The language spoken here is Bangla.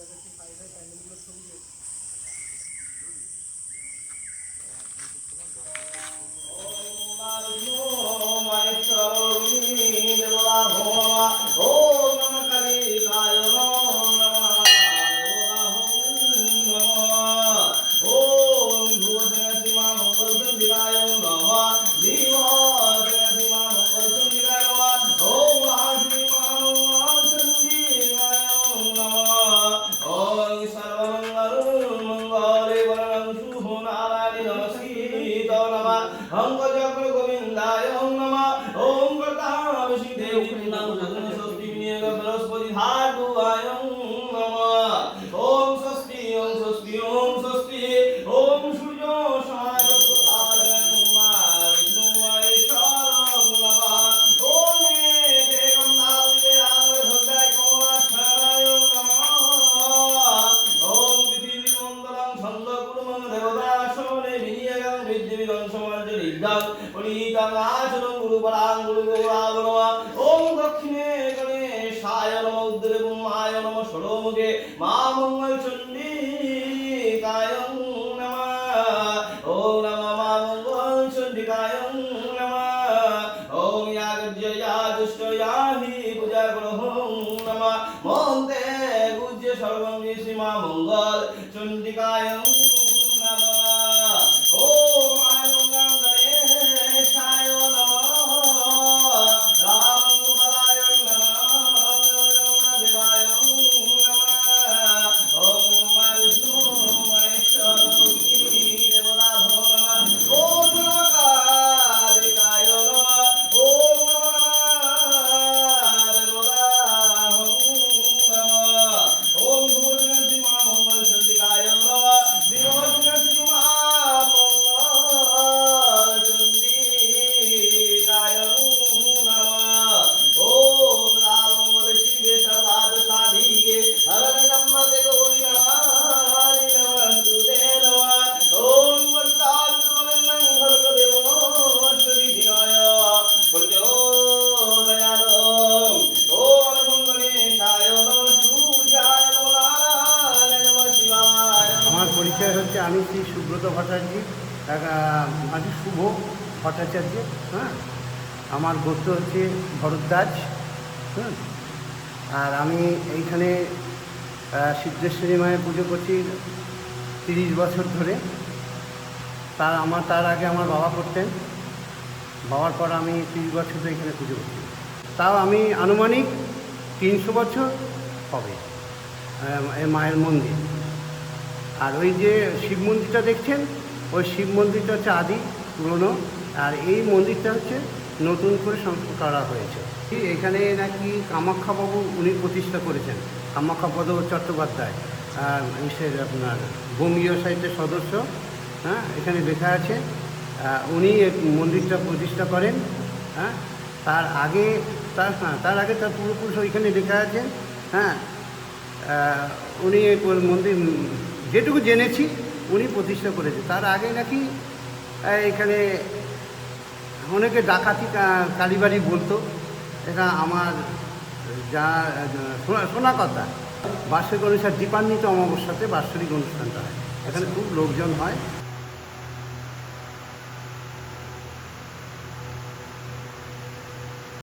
টু থাউজেন্ড ফাইভের প্যান্ডেলগুলোর সঙ্গে অঙ্গচক্র গোবিন্দায় ওম নমঃ। ওম কর্তাবশী দেবী নাম স্বস্তি বিনিয়োগ বৃহস্পতি ধাতুয়ায় বিনিয়োগং বিদ্যুবিদং সমাঞ্জলিদাং পরিতাং আচরং গুরু পরাং গুরু গৌরাগ নমঃ ওম দক্ষিণে গণেশায় নমঃ উদ্রে ব্রহ্মায় নমঃ ষড়মুখে মা মঙ্গল চণ্ডী কায় নমঃ। ওম নমঃ মা মঙ্গল চণ্ডিকায় নমঃ। ওম ইয়াগজ্য ইয়া শ্রীমা মঙ্গল চণ্ডিকায় আমি শ্রী সুব্রত ভট্টাচার্য আমি শুভ ভট্টাচার্য হ্যাঁ? আমার গোত্র হচ্ছে ভরদ্বাজ হ্যাঁ আর আমি এইখানে সিদ্ধেশ্বরী মায়ের পুজো করছি তিরিশ বছর ধরে। তার, আমার, তার আগে আমার বাবা করতেন। বাবার পর আমি তিরিশ বছর ধরে এখানে পুজো করছি। তাও আমি আনুমানিক তিনশো বছর হবে মায়ের মন্দির। আর ওই যে শিব মন্দিরটা দেখছেন? ওই শিব মন্দিরটা হচ্ছে আদি, পুরনো। আর এই মন্দিরটা হচ্ছে নতুন করে সংস্কার করা হয়েছে। এখানে নাকি কামাখ্যাবাবু উনি প্রতিষ্ঠা করেছেন। কামাখ্যাপদ চট্টোপাধ্যায় ইসের আপনার বঙ্গীয় সাহিত্যের সদস্য হ্যাঁ এখানে লেখা আছে উনি মন্দিরটা প্রতিষ্ঠা করেন হ্যাঁ। তার আগে, তার হ্যাঁ তার আগে তার পূর্বপুরুষ ওইখানে লেখা আছে হ্যাঁ। উনি মন্দির যেটুকু জেনেছি উনি প্রতিষ্ঠা করেছে। তার আগে নাকি এখানে অনেকে ডাকাতি কালীবাড়ি বলতো। এটা আমার যা শোনা কথা। বার্ষিক অনুষ্ঠান, দীপান্বিত অমাবস্যাতে বার্ষিক অনুষ্ঠানটা হয়। এখানে খুব লোকজন হয়।